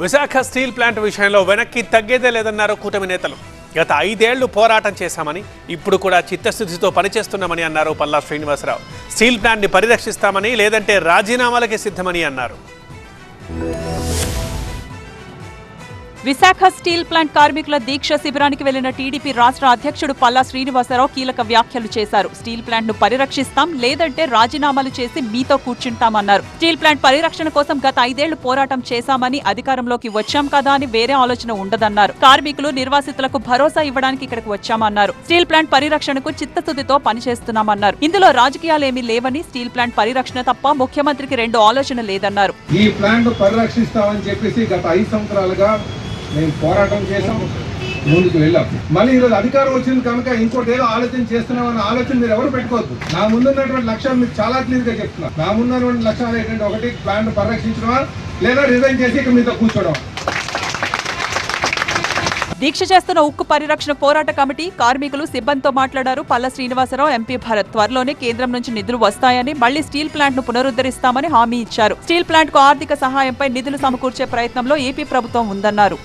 Visakha steel plant విషయంలో వెనక్కి తగ్గేదే లేదన్నారు కూటమి నేతలు. గత ఐదేళ్ళు పోరాటం చేశామని ఇప్పుడు కూడా చిత్తశుద్ధితో పనిచేస్తున్నామని అన్నారు పల్లా శ్రీనివాసరావు. స్టీల్ ప్లాంట్ని పరిరక్షిస్తామని లేదంటే రాజీనామాలకే సిద్ధమని అన్నారు. విశాఖ స్టీల్ ప్లాంట్ కార్మికుల దీక్ష శిబిరానికి వెళ్ళిన టీడీపీ రాష్ట్ర అధ్యక్షుడు పల్లా శ్రీనివాసరావు కీలక వ్యాఖ్యలు చేశారు. స్టీల్ ప్లాంట్ను పరిరక్షిస్తాం లేదంటే రాజీనామాలు చేసి మీతో కూర్చుంటామన్నారు. స్టీల్ ప్లాంట్ పరిరక్షణ కోసం గత ఐదేళ్ళు పోరాటం చేశామని అధికారంలోకి వచ్చాం కదా అని వేరే ఆలోచన ఉండదన్నారు. కార్మికులు నిర్వాసితులకు భరోసా ఇవ్వడానికి ఇక్కడికి వచ్చామన్నారు. స్టీల్ ప్లాంట్ పరిరక్షణకు చిత్తశుద్ధితో పనిచేస్తున్నామన్నారు. ఇందులో రాజకీయాలేమీ లేవని స్టీల్ ప్లాంట్ పరిరక్షణ తప్ప ముఖ్యమంత్రికి రెండు ఆలోచన లేదన్నారు. ఈ ప్లాంట్ పరిరక్షిస్తామని చెప్పేసి గత ఐదు సంవత్సరాలుగా మేము పోరాటం చేసాం ముందుకు వెళ్ళాం. మళ్ళీ ఈరోజు అధికారం వచ్చింది కనుక ఇంకోటి ఏదో ఆలోచన చేస్తున్నామన్న ఆలోచన మీరు ఎవరు పెట్టుకోవద్దు. నా ముందున్నటువంటి లక్ష్యం మీకు చాలా క్లియర్గా చెప్తున్నా నా ముందున్నటువంటి లక్ష్యాలు ఏంటంటే ఒకటి ప్లాన్ పరిరక్షించడమా లేదా రిజైన్ చేసి ఇక్కడ మీతో కూర్చోవడం దీక్ష చేస్తున్న ఉక్కు పరిరక్షణ పోరాట కమిటీ కార్మికులు సిబ్బందితో మాట్లాడారు. పల్ల శ్రీనివాసరావు ఎంపీ భరత్. త్వరలోనే కేంద్రం నుంచి నిధులు వస్తాయని మళ్ళీ స్టీల్ ప్లాంట్ను పునరుద్ధరిస్తామని హామీ ఇచ్చారు. స్టీల్ ప్లాంట్కు ఆర్థిక సహాయంపై నిధులు సమకూర్చే ప్రయత్నంలో ఏపీ ప్రభుత్వం ఉందన్నారు.